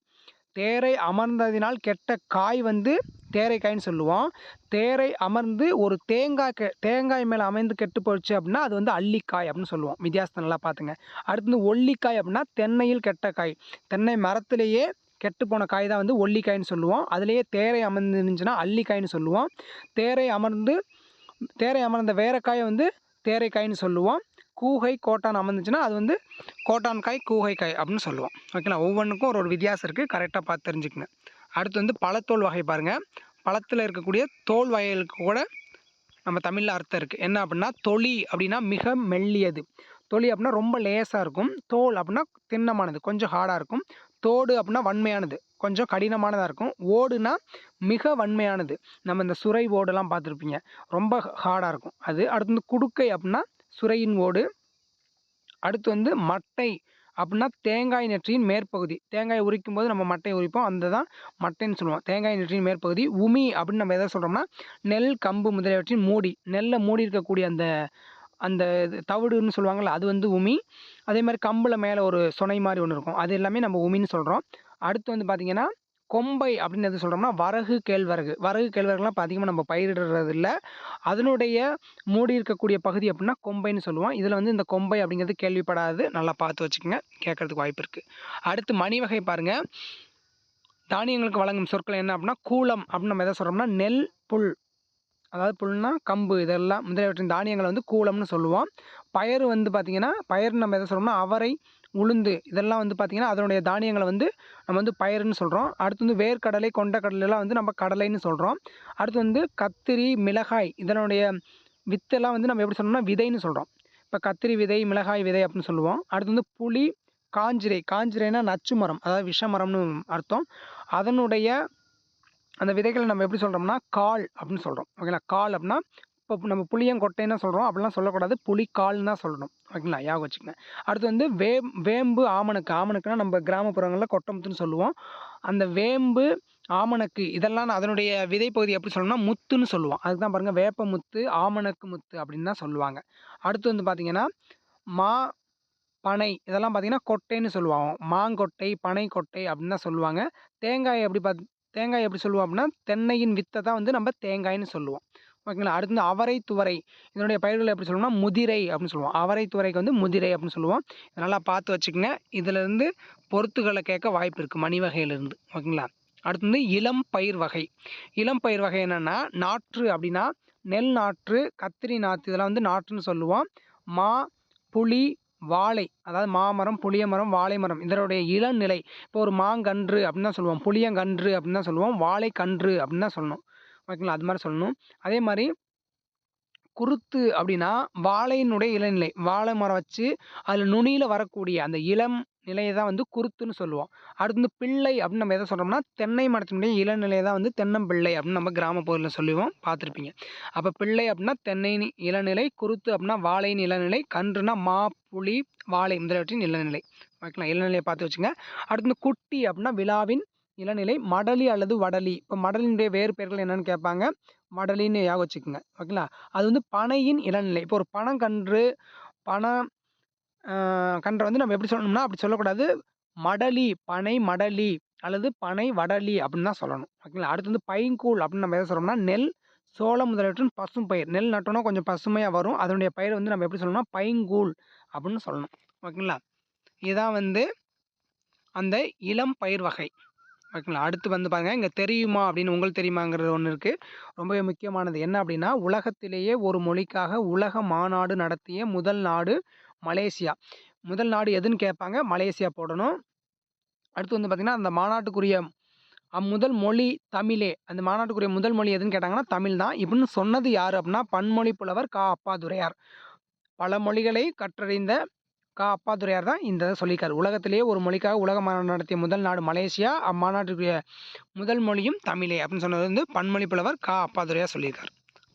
[SPEAKER 1] தேரை அமர்ந்ததினால் கெட்ட காய் வந்து தேரைக்காய்னு சொல்லுவோம். தேரை அமர்ந்து ஒரு தேங்காய் கெ தேங்காய் மேலே அமைந்து கெட்டு போயிடுச்சு அப்படின்னா அது வந்து அள்ளிக்காய் அப்படின்னு சொல்லுவோம். வித்தியாசத்தை நல்லா பார்த்துங்க அடுத்து வந்து ஒல்லிக்காய் அப்படின்னா தென்னையில் கெட்ட காய். தென்னை மரத்திலேயே கெட்டு போன காய் தான் வந்து ஒல்லிக்காய்னு சொல்லுவோம். அதுலேயே தேரை அமர்ந்து இருந்துச்சுன்னா சொல்லுவோம். தேரை அமர்ந்து தேரை அமர்ந்த வேற காயை வந்து தேரைக்காய்ன்னு சொல்லுவோம். கூகை கோட்டான் அமர்ந்துச்சுன்னா அது வந்து கோட்டான் காய் கூகை காய் அப்படின்னு சொல்லுவோம். ஓகேங்களா ஒவ்வொன்றுக்கும் ஒரு ஒரு வித்தியாசம் இருக்குது கரெக்டாக பார்த்து தெரிஞ்சுக்கங்க. அடுத்து வந்து பழத்தோல் வகை பாருங்கள் பழத்தில் இருக்கக்கூடிய தோல் வகைகளுக்கு கூட நம்ம தமிழில் அர்த்தம் இருக்குது என்ன அப்படின்னா தொளி அப்படின்னா மிக மெல்லியது. தொளி அப்படின்னா ரொம்ப லேசாக இருக்கும். தோல் அப்படின்னா திண்ணமானது கொஞ்சம் ஹார்டாக இருக்கும். தோடு அப்படின்னா வன்மையானது கொஞ்சம் கடினமானதாக இருக்கும். ஓடுனா மிக வன்மையானது. நம்ம இந்த சுரை ஓடெல்லாம் பார்த்துருப்பீங்க. ரொம்ப ஹார்டாக இருக்கும். அது. அடுத்து வந்து குடுக்கை அப்படின்னா சுரையின் ஓடு அடுத்து வந்து மட்டை அப்படின்னா தேங்காய் நெற்றியின் மேற்பகுதி. தேங்காய் உரிக்கும் போது நம்ம மட்டையை உரிப்போம். அந்த தான் மட்டைன்னு சொல்லுவோம். தேங்காய் நெற்றியின் மேற்பகுதி. உமி அப்படின்னு நம்ம எதை சொல்கிறோம்னா நெல் கம்பு முதலியவற்றின் மூடி. நெல்லை மூடி இருக்கக்கூடிய அந்த அந்த இது தவிடுன்னு சொல்லுவாங்கள்ல அது வந்து உமி. அதே மாதிரி கம்பில் மேலே ஒரு சுனை மாதிரி ஒன்று இருக்கும். அது எல்லாமே நம்ம உமின்னு சொல்கிறோம் அடுத்து வந்து பார்த்திங்கன்னா கொம்பை அப்படின்னு எது சொல்கிறோம்னா வரகு கேழ்வரகு. வரகு கேழ்வரகுலாம் இப்போ அதிகமாக நம்ம பயிரிடுறது இல்லை அதனுடைய மூடி இருக்கக்கூடிய பகுதி அப்படின்னா கொம்பைன்னு சொல்லுவோம். இதில் வந்து இந்த கொம்பை அப்படிங்கிறது கேள்விப்படாது. நல்லா பார்த்து வச்சுக்கோங்க. கேட்குறதுக்கு வாய்ப்பு இருக்குது அடுத்து மணி வகை பாருங்கள் தானியங்களுக்கு வழங்கும் சொற்கள் என்ன அப்படின்னா கூலம் அப்படின்னு நம்ம எதை சொல்கிறோம்னா நெல் புல். அதாவது புல்னா கம்பு. இதெல்லாம் முதலியவற்றின் தானியங்களை வந்து கூலம்னு சொல்லுவோம். பயிர் வந்து பார்த்திங்கன்னா பயிர் நம்ம எதை சொல்கிறோம்னா அவரை உளுந்து இதெல்லாம் வந்து பார்த்திங்கன்னா அதனுடைய தானியங்களை வந்து நம்ம வந்து பயிருன்னு சொல்கிறோம் அடுத்து வந்து வேர்க்கடலை கொண்டக்கடலைலாம் வந்து நம்ம கடலைன்னு சொல்கிறோம் அடுத்து வந்து கத்திரி மிளகாய் இதனுடைய வித்தெல்லாம் வந்து நம்ம எப்படி சொல்லணும்னா விதைன்னு சொல்கிறோம் இப்போ கத்திரி விதை மிளகாய் விதை அப்படின்னு சொல்லுவோம். அடுத்து வந்து புளி காஞ்சிரை. காஞ்சிரைனா நச்சு மரம் அதாவது விஷமரம்னு அர்த்தம். அதனுடைய அந்த விதைகளை நம்ம எப்படி சொல்கிறோம்னா கால் அப்படின்னு சொல்கிறோம் ஓகேங்களா? கால் அப்படின்னா இப்போ நம்ம புளியங்கொட்டைன்னு சொல்கிறோம் அப்படிலாம் சொல்லக்கூடாது. புளிக்கால்னு தான் சொல்லணும். ஓகேங்களா? ஞாபகம் வச்சுக்கங்க. அடுத்து வந்து வே வேம்பு ஆமணக்கு. ஆமணக்குனா நம்ம கிராமப்புறங்களில் கொட்டமுத்துன்னு சொல்லுவோம். அந்த வேம்பு ஆமணக்கு இதெல்லாம் அதனுடைய விதைப்பகுதி எப்படி சொல்லணும்னா முத்துன்னு சொல்லுவோம். அதுக்கு தான் பாருங்கள் வேப்ப முத்து ஆமணக்கு முத்து அப்படின்னு தான் சொல்லுவாங்க. அடுத்து வந்து பார்த்திங்கன்னா மா பனை இதெல்லாம் பார்த்திங்கன்னா கொட்டைன்னு சொல்லுவாங்க. மாங்கொட்டை பனை கொட்டை அப்படின்னு தான் சொல்லுவாங்க. தேங்காய் எப்படி பார்த்து தேங்காய் எப்படி சொல்லுவோம் அப்படின்னா தென்னையின் வித்தை தான் வந்து நம்ம தேங்காய்னு சொல்லுவோம். ஓகேங்களா? அடுத்து வந்து அவரை துவரை. இதனுடைய பயிர்கள் எப்படி சொல்லுவோம்னா முதிரை அப்படின்னு சொல்லுவோம். அவரை துவரைக்கு வந்து முதிரை அப்படின்னு சொல்லுவோம். நல்லா பார்த்து வச்சுக்கோங்க. இதிலேருந்து பொறுத்துகளை கேட்க வாய்ப்பு இருக்குது மணி வகையிலேருந்து. ஓகேங்களா? அடுத்து வந்து இளம் பயிர் வகை. இளம் பயிர் வகை என்னென்னா நாற்று அப்படின்னா நெல் நாற்று கத்திரி நாற்று இதெல்லாம் வந்து நாற்றுன்னு சொல்லுவோம். மா புளி வாழை. அதாவது மாமரம் புளிய மரம் வாழை மரம். இதனுடைய இளநிலை. இப்போ ஒரு மாங்கன்று அப்படின்னு தான் சொல்லுவோம். புளியங்கன்று அப்படின்னு தான் சொல்லுவோம். வாழைக்கன்று அப்படின்னு தான் சொல்லணும். ஓகேங்களா? அது மாதிரி சொல்லணும். அதே மாதிரி குருத்து அப்படின்னா வாழையினுடைய இளநிலை. வாழை மரம் வச்சு அதில் நுனியில் வரக்கூடிய அந்த இளம் நிலையை தான் வந்து குருத்துன்னு சொல்லுவோம். அடுத்து வந்து பிள்ளை அப்படின்னு நம்ம எதை சொல்கிறோம்னா தென்னை மரத்தினுடைய இளநிலையை தான் வந்து தென்னம்பிள்ளை அப்படின்னு நம்ம கிராமப்புறத்தில் சொல்லுவோம். பார்த்துருப்பீங்க. அப்போ பிள்ளை அப்படின்னா தென்னை இளநிலை குருத்து அப்படின்னா வாழையின் இளநிலை கன்றுனா மா புளி வாழை முதலியவற்றின் இளநிலை. ஓகேங்களா? இளநிலையை பார்த்து வச்சுங்க. அடுத்து வந்து குட்டி அப்படின்னா விழாவின் இளநிலை மடலி அல்லது வடலி. இப்போ மடலினுடைய வேறு பெயர்கள் என்னென்னு கேட்பாங்க. மடலின்னு யாக வச்சுக்கோங்க. ஓகேங்களா? அது வந்து பனையின் இளநிலை. இப்போ ஒரு பனங்கன்று பனை கன்றை வந்து நம்ம எப்படி சொல்லணும்னா அப்படி சொல்லக்கூடாது. மடலி பனை மடலி அல்லது பனை வடலி அப்படின்னு தான் சொல்லணும். ஓகேங்களா? அடுத்து வந்து பைங்கூழ் அப்படின்னு நம்ம எதை சொல்கிறோம்னா நெல் சோளம் முதலீட்டுன்னு பசும் பயிர். நெல் நட்டோன்னா கொஞ்சம் பசுமையாக வரும். அதனுடைய பயிர் வந்து நம்ம எப்படி சொல்லணும்னா பைங்கூழ் அப்படின்னு சொல்லணும். ஓகேங்களா? இதுதான் வந்து அந்த இளம் பயிர் வகை. ஓகேங்களா அடுத்து வந்து பாருங்கள் இங்கே தெரியுமா அப்படின்னு உங்களுக்கு தெரியுமாங்கிறது ஒன்று இருக்குது ரொம்பவே முக்கியமானது என்ன அப்படின்னா உலகத்திலேயே ஒரு மொழிக்காக உலக மாநாடு நடத்திய முதல் நாடு மலேசியா. முதல் நாடு எதுன்னு கேட்பாங்க மலேசியா போடணும். அடுத்து வந்து பார்த்திங்கன்னா அந்த மாநாட்டுக்குரிய முதல் மொழி தமிழே. அந்த மாநாட்டுக்குரிய முதல் மொழி எதுன்னு கேட்டாங்கன்னா தமிழ் தான். இப்படின்னு சொன்னது யார் அப்படின்னா பன்மொழி புலவர் கா. அப்பாதுரையார். பல மொழிகளை கற்றறிந்த கா அப்பாதுரையார் தான் இந்த சொல்லியிருக்காரு. உலகத்திலேயே ஒரு மொழிக்காக உலக மாநாடு நடத்திய முதல் நாடு மலேசியா அம்மாநாட்டுக்குரிய முதல் மொழியும் தமிழே அப்படின்னு சொன்னது வந்து பன்மொழி புலவர் கா அப்பாதுரையார் சொல்லியிருக்கார்.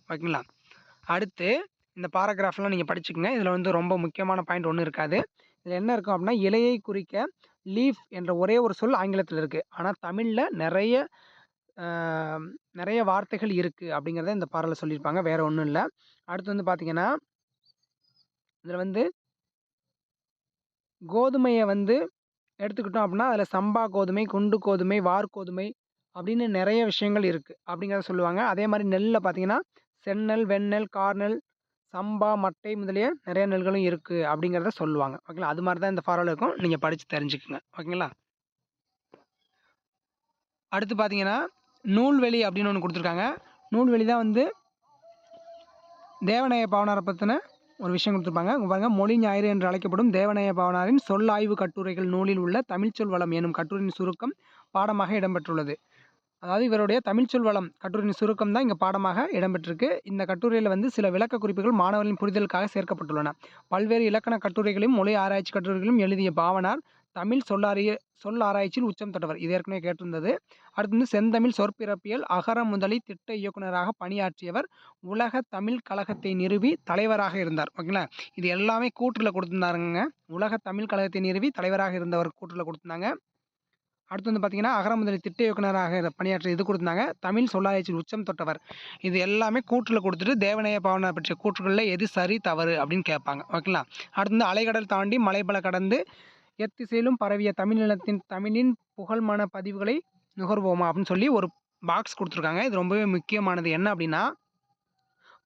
[SPEAKER 1] ஓகேங்களா? அடுத்து இந்த பாராகிராஃப்லாம் நீங்கள் படிச்சுக்கோங்க. இதில் வந்து ரொம்ப முக்கியமான பாயிண்ட் ஒன்றும் இருக்காது. இதில் என்ன இருக்கும் அப்படின்னா இலையை குறிக்க லீஃப் என்ற ஒரே ஒரு சொல் ஆங்கிலத்தில் இருக்குது ஆனால் தமிழில் நிறைய நிறைய வார்த்தைகள் இருக்குது அப்படிங்கிறத இந்த பாடலில் சொல்லியிருப்பாங்க. வேறு ஒன்றும் இல்லை. அடுத்து வந்து பார்த்திங்கன்னா இதில் வந்து கோதுமையை வந்து எடுத்துக்கிட்டோம் அப்படின்னா அதில் சம்பா கோதுமை குண்டு கோதுமை வார்கோதுமை அப்படின்னு நிறைய விஷயங்கள் இருக்குது அப்படிங்கிறத சொல்லுவாங்க. அதே மாதிரி நெல்லில் பார்த்தீங்கன்னா செந்நெல் வெண்ணெல் கார்நெல் சம்பா மட்டை முதலிய நிறைய நெல்களும் இருக்குது அப்படிங்கிறத சொல்லுவாங்க. ஓகேங்களா? அது மாதிரி தான் இந்த ஃபார்வல் இருக்கும். நீங்கள் படித்து தெரிஞ்சுக்குங்க. ஓகேங்களா? அடுத்து பார்த்தீங்கன்னா நூல்வெளி அப்படின்னு ஒன்று கொடுத்துருக்காங்க. நூல்வெளி தான் வந்து தேவநாய பாவனாரை பற்றின ஒரு விஷயம் கொடுத்துருப்பாங்க. பாருங்கள் மொழி ஞாயிறு என்று அழைக்கப்படும் தேவநாய பாவனாரின் ஆய்வு கட்டுரைகள் நூலில் உள்ள தமிழ்ச்சொல் வளம் எனும் கட்டுரையின் சுருக்கம் பாடமாக இடம்பெற்றுள்ளது. அதாவது இவருடைய தமிழ்ச்சொல் வளம் கட்டுரையின் சுருக்கம் தான் இங்கே பாடமாக இடம்பெற்றிருக்கு. இந்த கட்டுரையில் வந்து சில விளக்க குறிப்புகள் மாணவர்களின் புரிதலுக்காக சேர்க்கப்பட்டுள்ளன. பல்வேறு இலக்கண கட்டுரைகளையும் மொழி ஆராய்ச்சி கட்டுரைகளையும் எழுதிய பாவனார் தமிழ் சொல்லாரிய சொல் ஆராய்ச்சியில் உச்சம் தொட்டவர். இது ஏற்கனவே கேட்டிருந்தது. அடுத்து வந்து செந்தமிழ் சொற்பிறப்பியல் அகர முதலி திட்ட இயக்குநராக பணியாற்றியவர் உலக தமிழ் கழகத்தை நிறுவி தலைவராக இருந்தார். ஓகேங்களா இது எல்லாமே கூற்றில் கொடுத்துருந்தாருங்க. உலக தமிழ் கழகத்தை நிறுவி தலைவராக இருந்தவர் கூற்றில் கொடுத்துருந்தாங்க. அடுத்து வந்து பார்த்தீங்கன்னா அகர முதலி திட்ட இயக்குநராக பணியாற்றி இது கொடுத்தாங்க தமிழ் சொல்லாராய்ச்சியில் உச்சம் தொட்டவர். இது எல்லாமே கூற்றில் கொடுத்துட்டு தேவநேய பாவனை பற்றிய கூற்றுகளில் எது சரி தவறு அப்படின்னு கேட்பாங்க. ஓகேங்களா அடுத்து வந்து அலைக்கடல் தாண்டி மலைபல கடந்து எத்திசையிலும் பரவிய தமிழ் நிலத்தின் தமிழின் புகழ்மான பதிவுகளை நுகர்வோமா அப்படின்னு சொல்லி ஒரு பாக்ஸ் கொடுத்துருக்காங்க. இது ரொம்பவே முக்கியமானது. என்ன அப்படின்னா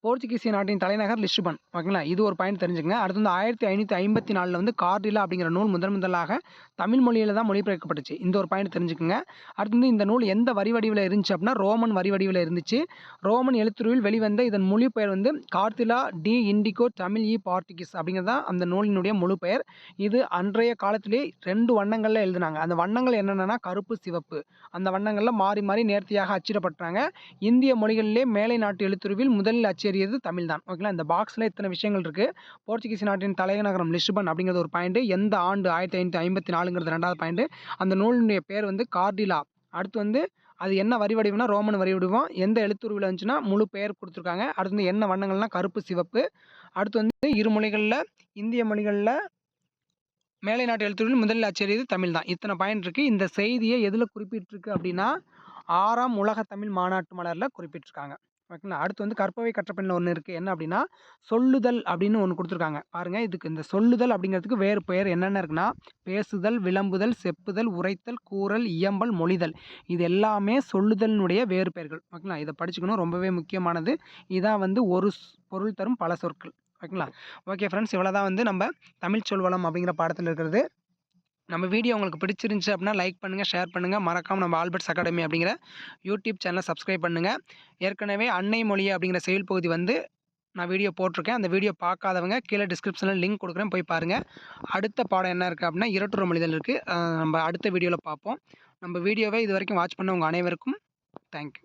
[SPEAKER 1] போர்ச்சுகீசிய நாட்டின் தலைநகர் லிஸ்பன். ஓகேங்களா? இது ஒரு பாயிண்ட் தெரிஞ்சுக்கங்க. அடுத்து வந்து ஆயிரத்தி ஐநூற்றி ஐம்பத்தி நாலில் வந்து கார்டிலா அப்படிங்கிற நூல் முதன் முதலாக தமிழ் மொழியில் தான் மொழிபெயர்க்கப்பட்டுச்சு. இந்த ஒரு பாயிண்ட் தெரிஞ்சுக்கங்க. அடுத்து வந்து இந்த நூல் எந்த வரி வடிவில் இருந்துச்சு அப்படின்னா ரோமன் வரி வடிவில் இருந்துச்சு. ரோமன் எழுத்துருவில் வெளிவந்த இதன் மொழி பெயர் வந்து கார்த்திலா டி இண்டிகோ தமிழ் இ பார்ட்டிகிஸ் அப்படிங்கிறது தான் அந்த நூலினுடைய முழு பெயர். இது அன்றைய காலத்திலே ரெண்டு வண்ணங்களில் எழுதினாங்க. அந்த வண்ணங்கள் என்னென்னா கருப்பு சிவப்பு. அந்த வண்ணங்களில் மாறி மாறி நேர்த்தியாக அச்சிடப்பட்டாங்க. இந்திய மொழிகளிலே மேலை நாட்டு எழுத்துருவில் முதலில் அச்சு அச்சேறியது தமிழ் தான். ஓகேங்களா இந்த பாக்ஸில் இத்தனை விஷயங்கள் இருக்குது போர்ச்சுகீஸ் நாட்டின் தலைநகரம் லிஸ்பன் அப்படிங்கிறது ஒரு பாயிண்ட் எந்த ஆண்டு ஆயிரத்தி ஐநூற்றி ஐம்பத்தி நாலுங்கிறது ரெண்டாவது பாயிண்ட் அந்த நூலினுடைய பேர் வந்து கார்டிலா அடுத்து வந்து அது என்ன வரி வடிவம்னா ரோமன் வரி வடிவம். எந்த எழுத்துருவில் இருந்துச்சுன்னா முழு பெயர் கொடுத்துருக்காங்க. அடுத்து வந்து என்ன வண்ணங்கள்னா கருப்பு சிவப்பு. அடுத்து வந்து இரு மொழிகளில் இந்திய மொழிகளில் மேலை நாட்டு எழுத்துருவில் முதலில் அச்சரியது தமிழ் தான். இத்தனை பாயிண்ட் இருக்குது இந்த செய்தியை எதில் குறிப்பிட்டிருக்கு அப்படின்னா ஆறாம் உலக தமிழ் மாநாட்டு மலரில் குறிப்பிட்டிருக்காங்க. ஓகேங்களா அடுத்து வந்து கற்பவை கற்றப்பெண்ணில் ஒன்று இருக்குது என்ன அப்படின்னா சொல்லுதல் அப்படின்னு ஒன்று கொடுத்துருக்காங்க. பாருங்கள் இதுக்கு இந்த சொல்லுதல் அப்படிங்கிறதுக்கு வேறு பெயர் என்னென்ன இருக்குன்னா பேசுதல் விளம்புதல் செப்புதல் உரைத்தல் கூறல் இயம்பல் மொழிதல். இது எல்லாமே சொல்லுதலினுடைய வேறு பெயர்கள். ஓகேங்களா இதை படிச்சுக்கணும். ரொம்பவே முக்கியமானது. இதான் வந்து ஒரு பொருள் தரும் பல சொற்கள். ஓகேங்களா ஓகே ஃப்ரெண்ட்ஸ் இவ்வளோ தான் வந்து நம்ம தமிழ் சொல்வளம் அப்படிங்கிற பாடத்தில் இருக்கிறது. நம்ம வீடியோ உங்களுக்கு பிடிச்சிருந்துச்சு அப்படின்னா லைக் பண்ணுங்கள் ஷேர் பண்ணுங்கள் மறக்காமல் நம்ம ஆல்பர்ட்ஸ் அகாடமி அப்படிங்கிற யூடியூப் சேனலை சப்ஸ்கிரைப் பண்ணுங்கள் ஏற்கனவே அன்னை மொழி அப்படிங்கிற செயல் பகுதி வந்து நான் வீடியோ போட்டிருக்கேன். அந்த வீடியோ பார்க்காதவங்க கீழே டிஸ்கிரிப்ஷனில் லிங்க் கொடுக்குறேன். போய் பாருங்கள் அடுத்த பாடம் என்ன இருக்குது அப்படின்னா இரட்டுற மொழிதல் இருக்குது நம்ம அடுத்த வீடியோவில் பார்ப்போம். நம்ம வீடியோவை இது வரைக்கும் வாட்ச் பண்ண உங்கள் அனைவருக்கும் தேங்க்யூ